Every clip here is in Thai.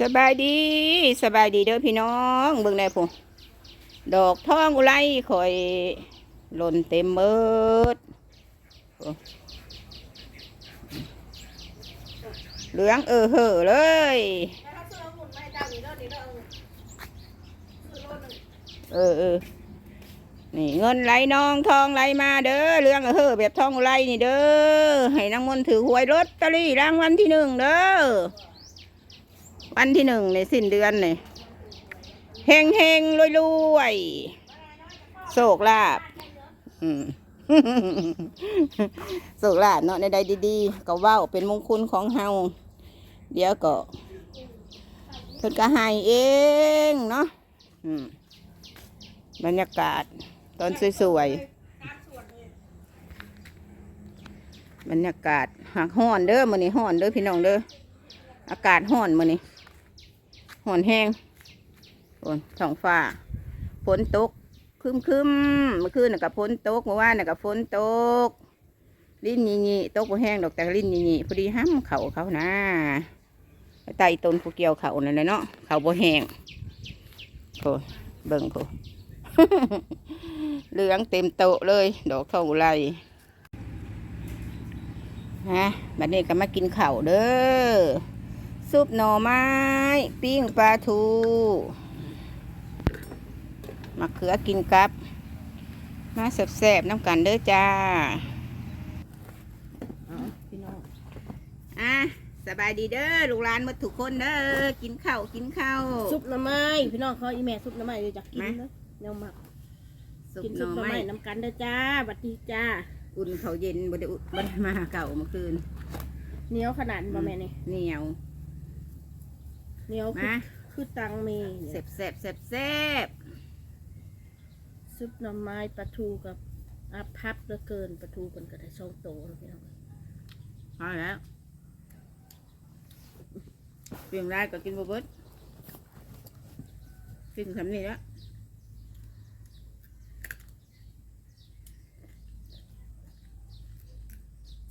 สบายดีสบายดีเด้อพี่น้องเบิ่งได้ผู้ดอกทองอุไรคอยหล่นเต็มเบิดโอ้เหลืองเออเห่อเลยเออเออนี่เงินไหลนองทองไหลมาเด้อเรื่องเออเห่อแบบทองอุไรนี่เด้อให้นางมนถือหวยรถตอรี่รางวัลที่หนึ่งเด้อ วันที่หนึ่งในสิ้นเดือนนี่เฮงเฮงรวยรวยโศกลาบโศกลาบเนาะในใดดีๆ ก็ว้าเป็นมงคลของเฮาเดี๋ยวก็เพิ่นก็ให้เองเนาะบรรยากาศตอนสวยๆบรรยากาศหักห้อนเด้อมื้อนี้ห้อนเด้อพี่น้องเด้ออากาศห้อนมื้อนี้ หอนแห้งฝนท้องฟ้าฝนตกคึมคึมเมื่อคืนน่ะกับฝนตกเมื่อวานน่ะกับฝนตก ลิ้นยี่ยี่ตกบ่แห้งดอกแต่ลิ้นยี่ยี่พอดีห้ำเขาเขานะไปไต่ต้นผู้เกี่ยวเขานั่นแหละเนาะเขาบ่แห้งโอ้เบิ่งโอ้เหลืองเต็มโตะเลย ดอกทองอุไรฮะบัดนี้ก็มากินเข้าเด้อ ซุปหน่อไม้ ปิ้งปลาทูมะเขือกินกับ มาแซ่บๆน้ำกันเด้อจ้าเอาพี่น้องอะสบายดีเด้อลูกหลานหมดทุกคนเด้อกินข้าวกินข้าวซุปหน้ำไม้พี่น้องเขาอีแม่ซุปหน้ำไม้เลยจากกินมาเนอะแนวหมักซุปกินหซุน่ปอหน้ำไม้ไม้น้ำกันเด้อจ้าบัดดีจ้าอุ่นเขาวเย็นบ่ได้อุ่นบ่ได้มาเก่าเมื่อคืนเหนียวขนาดบ่แม่นี่เหนียว เหนียวคือมา คือตังเมแซ่บแซ่บแซ่บแซ่บซุปหน้ำไม้ปลาทูกับอาพับเหลือเกินปลาทูเป็นกระไดช่องโตแล้วพี่น้องพอแล้วเพียงไรก็กินบ่เบิดกินคำนี้แล้ว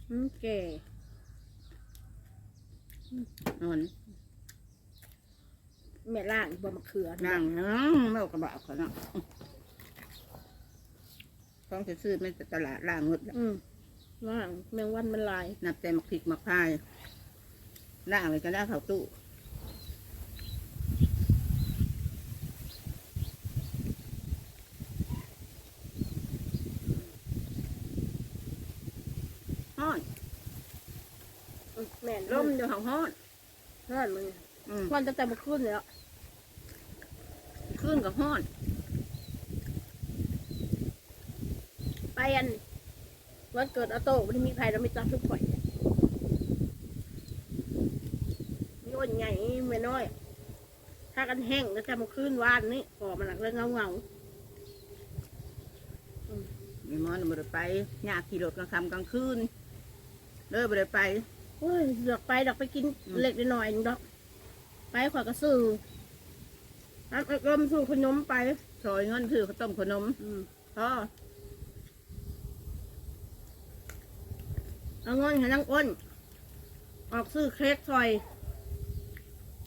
อืมแก่นอน แม่ล่างบ่มะเขือนั่งนั่งไม่เอากระบะเขาเนาะต้องจะซื้อไม่แต่ตลาดล่างงดแล้วอืมล่างแมงวันมันลาย นับแต่มักพริกมักพายล่างเลยก็ได้เขาตู้ฮ้อนอืมแม่นลมอยู่ห้องฮ้อนร้อนมึง อืมวันตั้งแต่เมื่อคืนแล้วขึ้นกับฮ้อน ไปอันวันเกิดออโต้ไม่ได้มีใครเราไม่จับทุกข่อยโยนใหญ่ไม่น้อย ถ้ากันแห้งก็จะมาคืนวานนี่ก่อมันหลักเรื่องเงาเงามีมอนบ่ได้ไปยากขี่รถกลางค่ำกลางคืนเลยบ่ได้ไป ๆโอ้ยดอกไปดอกไปกินอืม เล็กหน่อยๆดอก ไปขอยกระซื้อน้ำลมสู่ขนมไป ซอยเงินซื้อข้าวต้มขนมอืมพ่อเอาเงินให้นางอ้น ออกซื้อเค้กซอย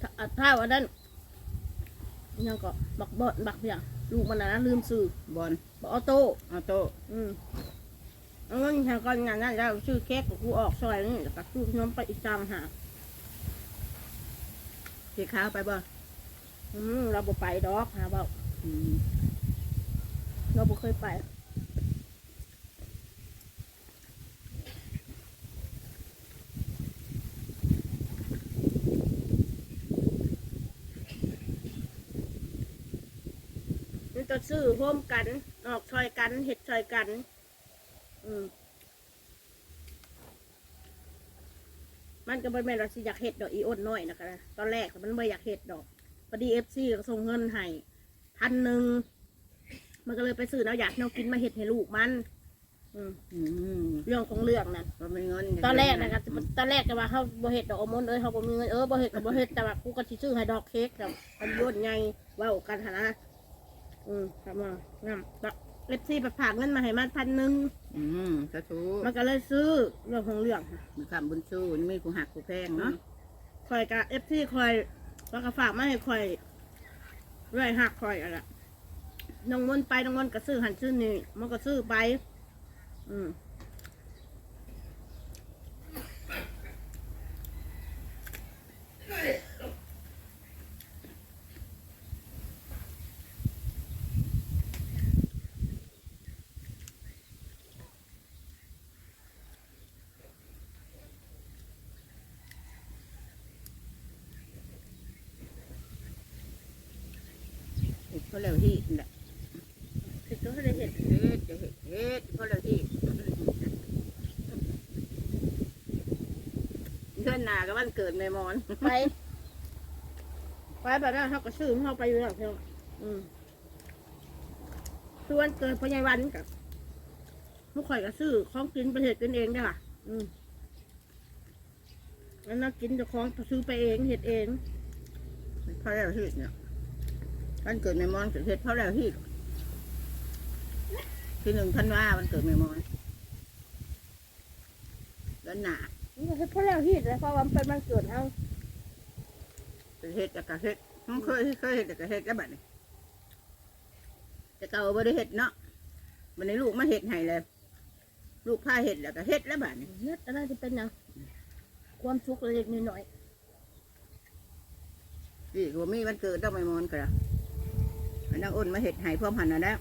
ถ้าอะถ้าวันนั้นยังก็บักบอนบักอย่างลูกมันนะนะลืมซื้อบอลบักออโต้ออโต้อืมเอาเงินทางก่อนงานนั้นแล้วชื่อเค้กกับกูออกซอยนี่แล้วก็ซื้อขนมไปอีกตามหา สีขาวไปบ่อืมเราบ่ไปดอกหาเบาอืมเราบ่เคยไปมันจะซื้อร่วมกัน ออกซอยกันเห็ดซอยกัน อืม มันก็บ่แม่นเราสิอยากเห็ดดอกอีอ้นน้อยนะคะตอนแรกมันไม่อยากเห็ดดอกพอดีเอฟซีก็ส่งเงินให้พันหนึ่งมันก็เลยไปซื้อแนวอยากแนวกินมาเห็ดให้ลูกมัน อืมอืมเรื่องของเรื่องนั้น บ่มีเงินตอนแรกนะคะตอนแรกก็ว่าเขาบ่เห็ดดอกอมนเอ้ยเขาบ่มีเงินเออบ่เห็ดก็บ่เห็ดแต่ว่ากูก็สิซื้อให้ดอกเค้กกับพันยนไงเว้ากันหนนะอืมทำมางา มดอกเล็บซี่ไปฝากเงินมาให้มันพันหนึ่งอืมสาธุมันก็เลยซื้อเรื่องของเรื่องค่ะมีคำบุญชูนี่มีกูหักกูแพงเนาะคอยกับเอฟซีคอยแล้วก็ฝากมาให้คอยเรื่อยหักคอยอะไรน้องมนต์ไปน้องมนต์ก็ซื้อหันซื้อนี่มันก็ซื้อไป อืม เขาเร็วที่นั่นแหละติดก็ได้เห็นเฮ็ดจะเฮ็ดเฮ็ดเขาเร็วที่เพื่อนหนากับวันเกิดแม่มอนไป ไปแบบนั้นเขาก็ซื้อเขาไปอยู่แล้วเพียงอืมส่วนเกิดพญายวันกับลูกข่อยก็ซื้อของกินประเทศกันเองได้ค่ะ อืมแล้วนักกินเจะของซื้อไปเองเห็ดเองเขาเร็วที่เนี่ย วันเกิดแม่มอนเกิดเฮ็ดเขาเร็วที่ที่หนึ่งธันวาวันเกิดแม่มอนแล้วหนานี่ก็เฮ็ดเพราะแล้วฮิตเลยเพราะว่ามันเป็นวันเกิดเฮาเป็นเฮ็ดแต่กะเฮ็ดมันเคยเคยเฮ็ดแต่กะเฮ็ดแล้วบัดนี้แต่เก่าบ่ได้เฮ็ดเนาะบัดนี้ลูกมาเฮ็ดให้เลยลูกพาเฮ็ดแล้วก็เฮ็ดแล้วบัดนี้เฮ็ดอะไรจะเป็นหยังความสุขเล็กๆน้อยนี่ก็บ่มีวันเกิดต้องไปมอนก็ละอั นนางอ้นมาเฮ็ดให้พร้อมหันน่ะแล้ว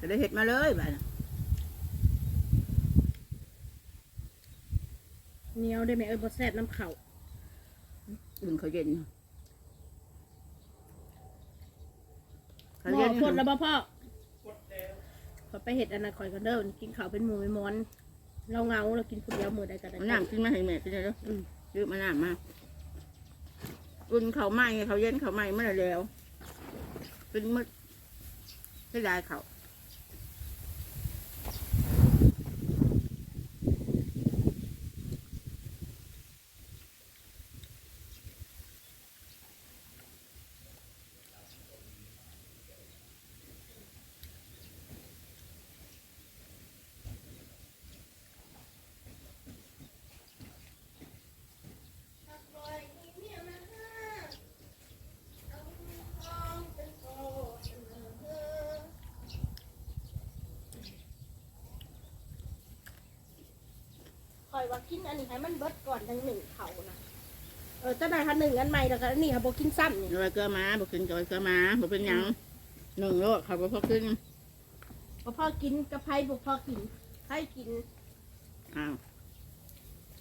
ก็ได้เฮ็ดมาเลยบัดนี้ๆเหนียวได้ไหมเอ้ยบ่แซ่บน้ำเข่าอุ่นเขาวเย็นเขาหม้เย็อนพ่นแล้วบ่พ่อขอยไปเฮ็ดอันนั้นข่อยก็เด้อกินข้าวเป็นหมูเป็นมอน เราเหงาเรากินคนเดียวมื้อใดก็ได้ มันน้ำกินมาให้แม่กินเลยเด้ออืม ยืมมาน้ำมาอุ่นเขาวไหม้เขาวเย็นเขาวไหม้เมื่อไรแล้ว เป็นมืดไม่ได้เขา ข่อยว่ากินอันนี้ให้มันเบิดก่อนทั้งหนึ่งเขานะเออเจ้านายคันหนึ่งอันใหม่แล้วก็อันนี้ค่ะบ่กินซ้ำนี่เอาไว้เกลือมาบอกกินกับไว้เกลือมาบอกเป็นหยังหนึ่งโลดเขาบอกพอขึ้นบ่พอกินกับไผบ่พอกินไผกินอ้าว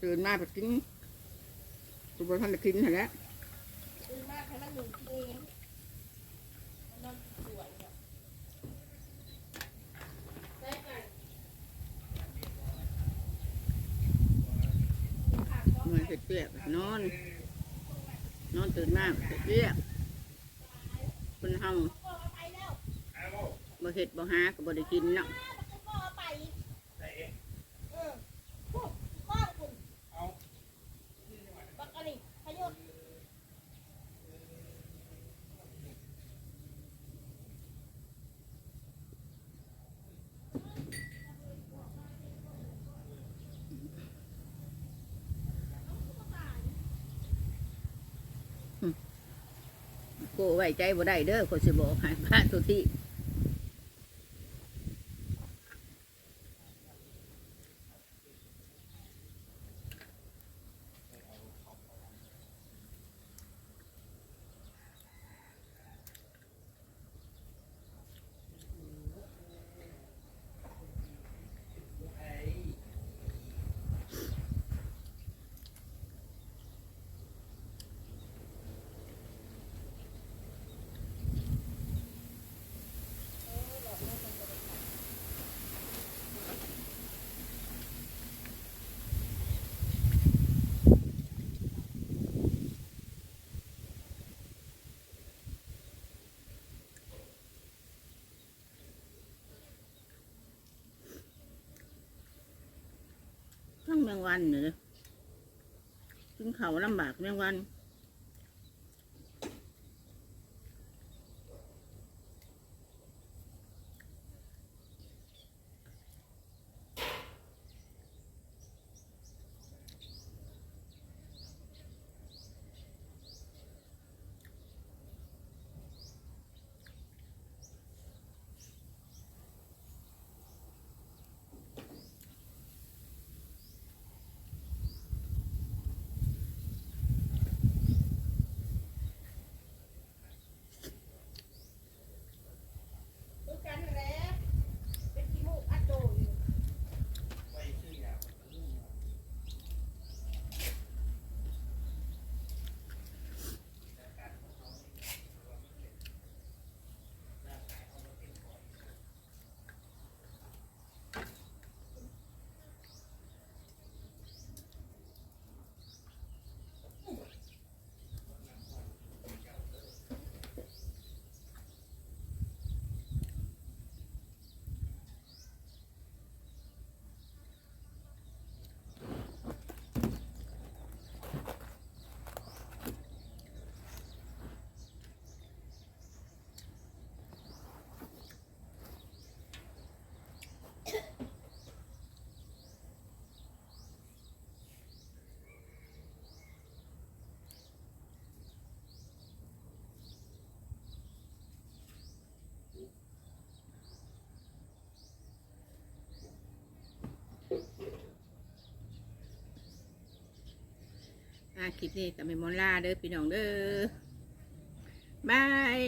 ตื่นมาไปกินตัวบนท่านจะกินเห็นแล้ว ซื้อมากให้มันหนึ่งกินเองมันสวยอะได้กัน เงินเสร็จเปียกนอน นอนตื่นมาเสร็จเปียกคนเฮาบ่เห็ดบ่หาก็บ่ได้กินเนาะ เออพวกข้าวคุณบักอันนี้พยุด โกไว้ใจบ่ได้เด้อคนสิบอกให้พระทุก แมงวันเนี่ยเลยกินเขาลำบากแมงวัน คลิปนี้กับเมมอนลาเด้อพี่น้องเด้อบาย